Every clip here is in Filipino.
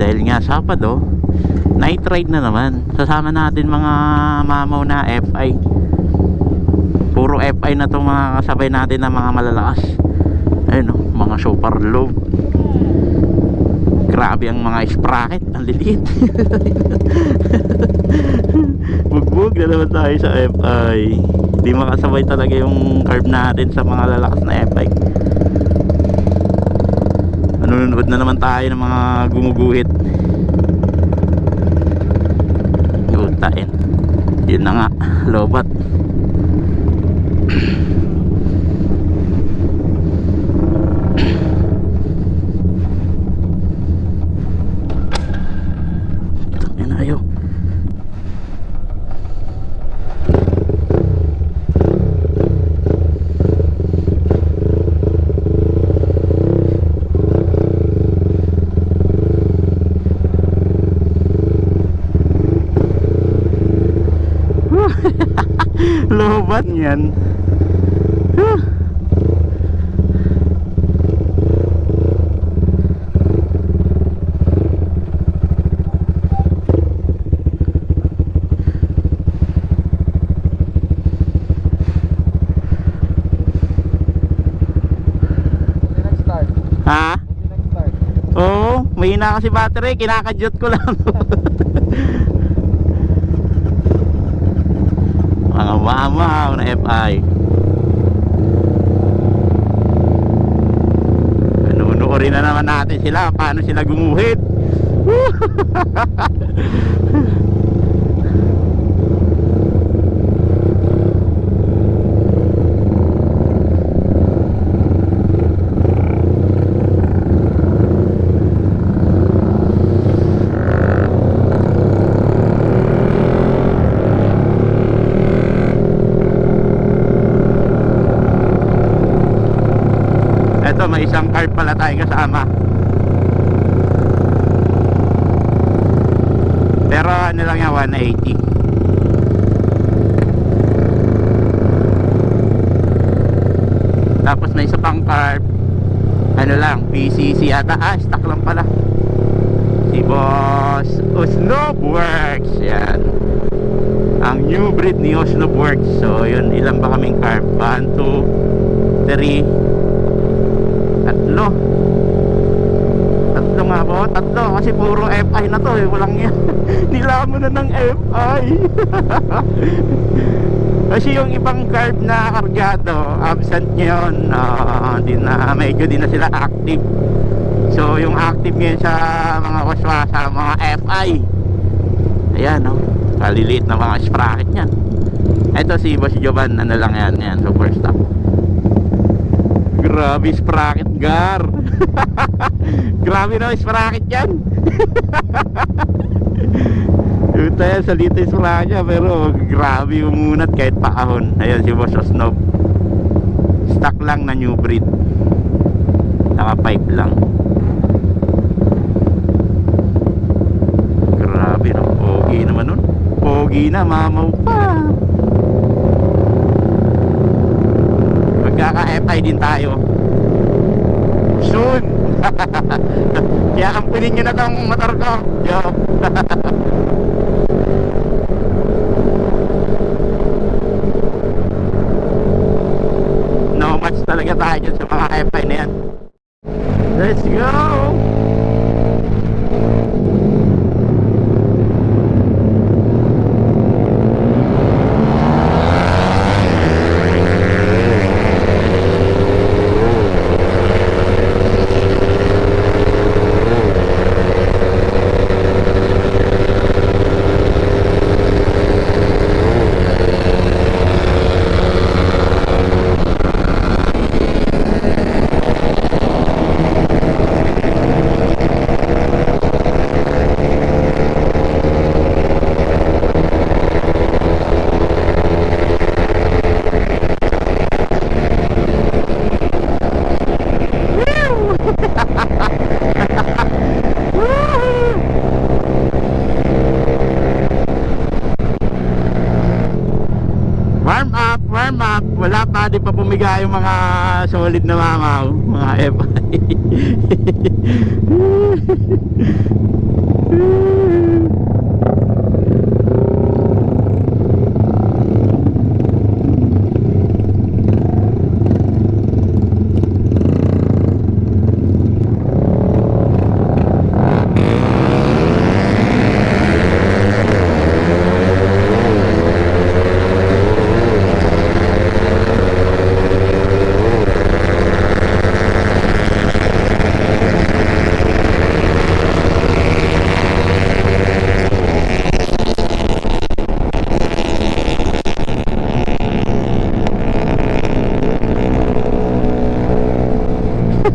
dahil nga Sabado night ride na naman. Sasama natin mga mamaw na FI puro FI na itong mga kasabay natin na mga malalakas. Ayun o mga super low grabe ang mga sprocket. Ang liliit. Bugbog na naman tayo sa FI di makasabay talaga yung curve natin sa mga lalakas na FI nanonood na naman tayo ng mga gumuguhit. Yutain yun na nga lobat Lobat yan. Huh. Ha? Oo, may hina kasi battery, kinakadyot ko lang. Mga mamaw na FI. Nunuorin na naman natin sila, paano sila gumuhit. may isang card pala tayong kasama. Pero ano lang yan, 180. Tapos may isa pang card. Ano lang, PCC ata. Ah, stock lang pala. Si Boss Osnobworks. Yan. Ang new breed ni Osnobworks. So, yun, ilan ba kaming carb? 1, 2, 3, Tatlo. Tatlo nga po. Tatlo. Kasi puro FI na to eh. Walang yan. Nilamon na ng FI. Kasi yung ibang carb na kargado, absent ngayon. ah, di na, medyo di na sila active. So, yung active ngayon sa mga waswasa, mga FI. Ayan, no? Kaliliit na mga sprocket niyan. Ito si Boss Jovan, ano lang yan, yan, super stock. Grabe sprocket gar. Grabe na sprocket yan. Ito yan sa little sprocket niya pero grabe umunat kahit paahon. Ayan si Boss Osnob. Stock lang na new breed. Naka pipe lang. Grabe no. Pogi naman nun. Pogi na, mamaw pa. Magkaka-FI din tayo. Soon! Kaya ampunin nyo na tong motor ko. Yo. no match talaga tayo sa mga FI na yan. Let's go! talaga yung mga solid na mamaw mga FI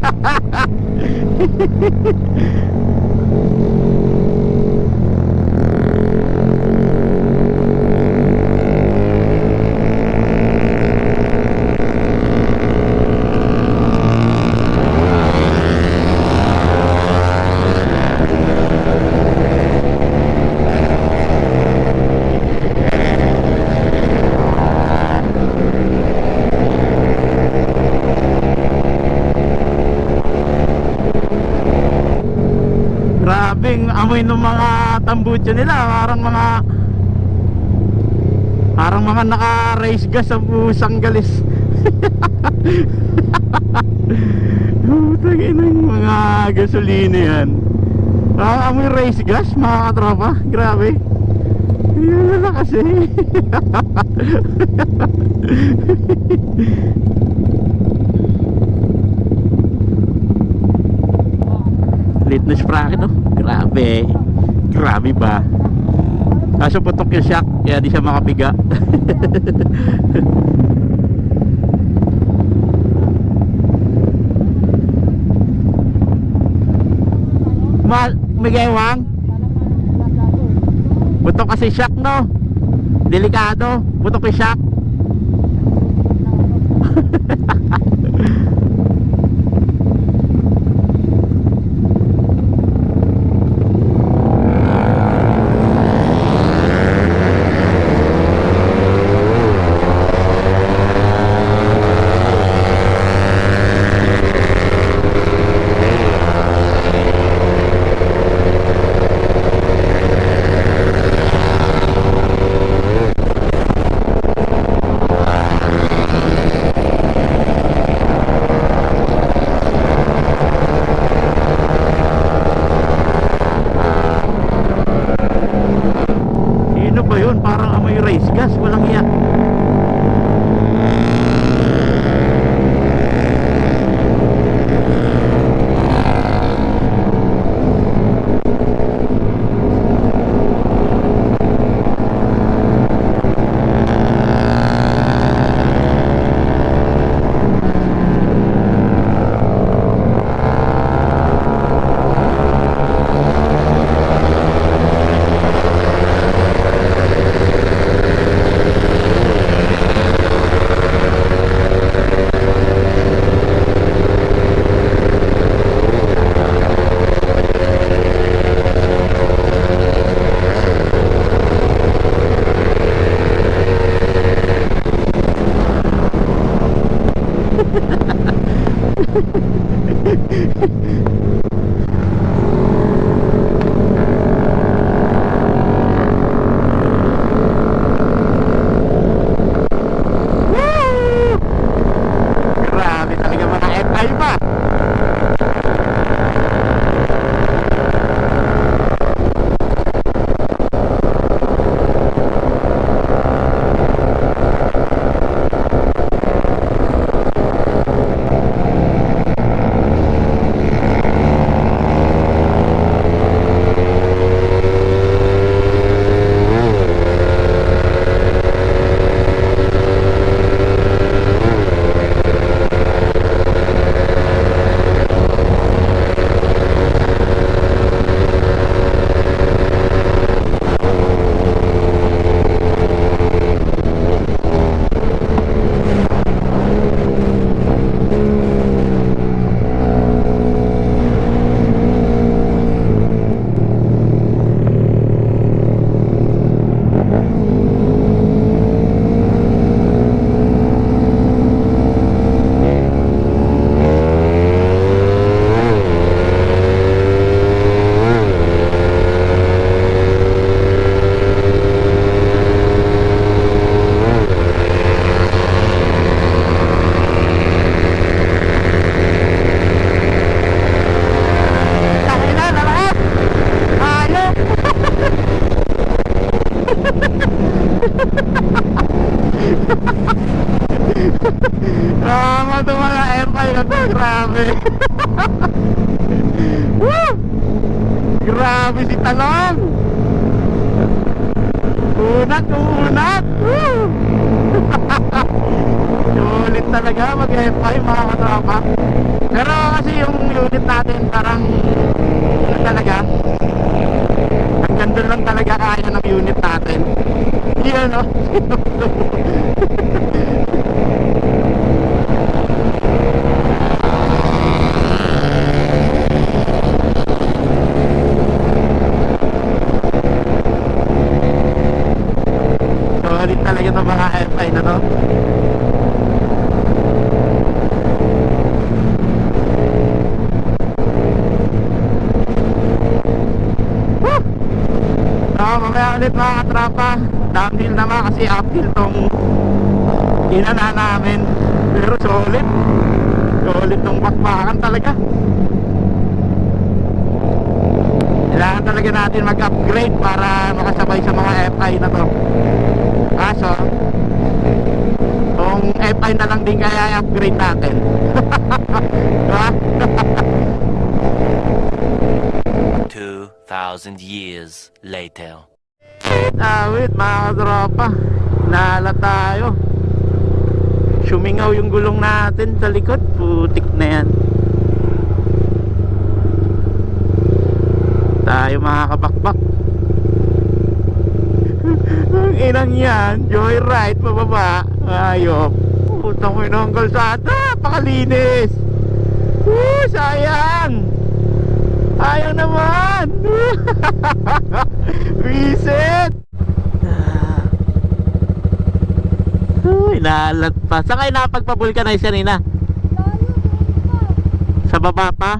Ha ha ha ha! Amoy ng mga tambucho nila, parang mga parang mga naka-race gas sa pusang galis. Putang ina yung mga gasolina yan. Ah, amoy race gas mga katropa. Grabe. Yan na kasi. Litness bracket oh. Grabe. Grabe ba? Kaso putok yung shock, kaya di siya makapiga. Ma, Migewang? Putok kasi shock no? Delikado. Putok yung shock. Tama to mga FI na to. Grabe. Woo! Grabe si Talong. Unat, unat. Woo! Sulit talaga mag-F5 mga katropa. Pero kasi yung unit natin parang talaga doon lang talaga kaya ng unit natin. Yun no? Solid talaga itong mga F5 na to. Woo! So, mamaya ulit mga katrapa. Downhill naman kasi uphill tong inana namin. Pero solid. Solid tong bakbakan talaga. Kailangan talaga natin mag-upgrade para makasabay sa mga FI na to. Kaso, kung FI na lang din kaya i-upgrade natin. Diba? 2,000 years later. Awit mga katropa. Nala tayo. Sumingaw yung gulong natin sa likod. Putik na yan. Tayo mga kabakbak. Ang inang yan. Joyride pababa Ayop. Putang mo yung kalsada. Pakalinis. Woo, Sayang Sayang naman Reset Uy, nalat pa. Saan kayo nakapagpa-vulcanize kanina? Sa baba pa?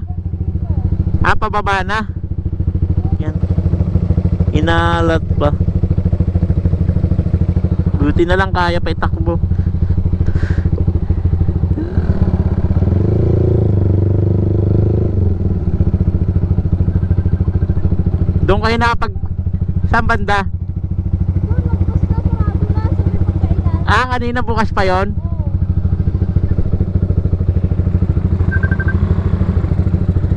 Ah, pababa na? Yan. Inalat pa. Buti na lang kaya pa itakbo. Doon kayo nakapag... Saan banda? Ah, kanina bukas pa yon.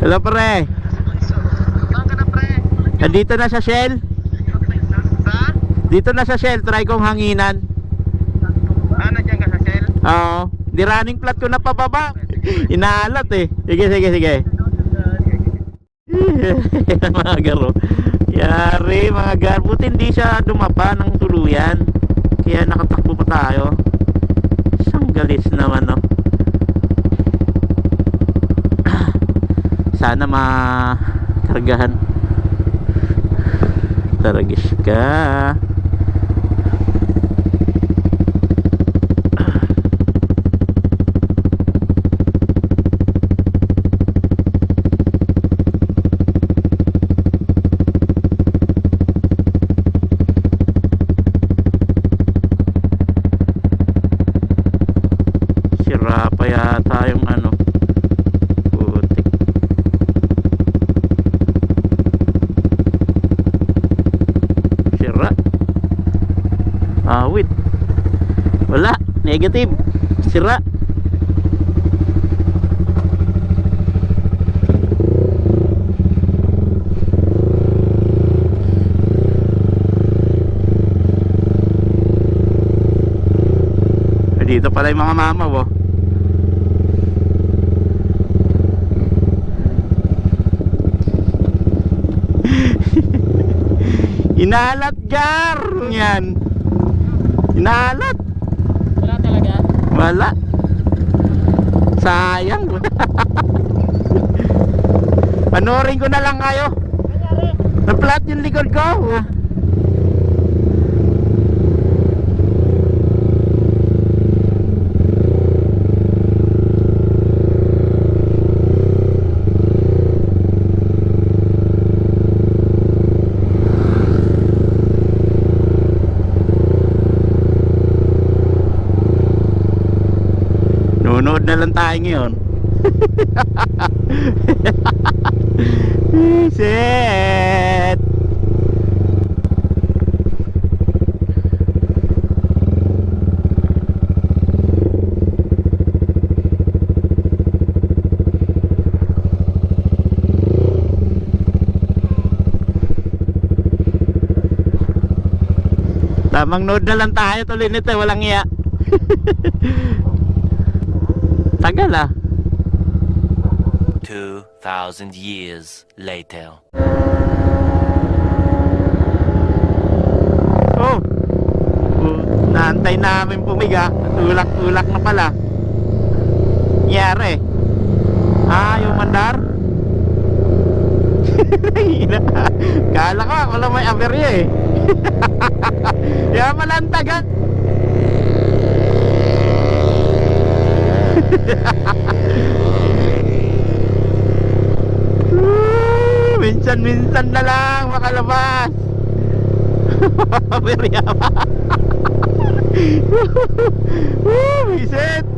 Hello pre. Saan? Nandito na sa Shell. Dito na sa Shell. Try kong hanginan. Ah, nandiyan ka sa cell? Oo. Di running flat ko na pababa. Inaalat eh. Sige, sige, sige. mga garo. Yari, mga gar. Buti hindi siya dumapa ng tuluyan. Kaya nakatakbo pa tayo. Isang galis naman, no? Sana makargahan. Taragis ka. Yata yung ano. Putik. Sira. Awit. Wala. Negative. Sira. Dito pala yung mga mama oh. Inalat gar yan. Inalat. Wala talaga. Wala. Sayang. Panorin ko na lang kayo. Na-flat yung likod ko. Nunood na lang tayo ngayon. Shit! Tamang nood na lang tayo tuloy nito, walang iya. Tagal ah. 2,000 years later. Oh. naantay namin pumiga. Tulak-tulak na pala. Nyari. Ah, yung mandar. Kala ko, wala may aberya eh. Kaya malantagan. Minsan-minsan na lang makalabas. Aberya pa. Woo, Visit.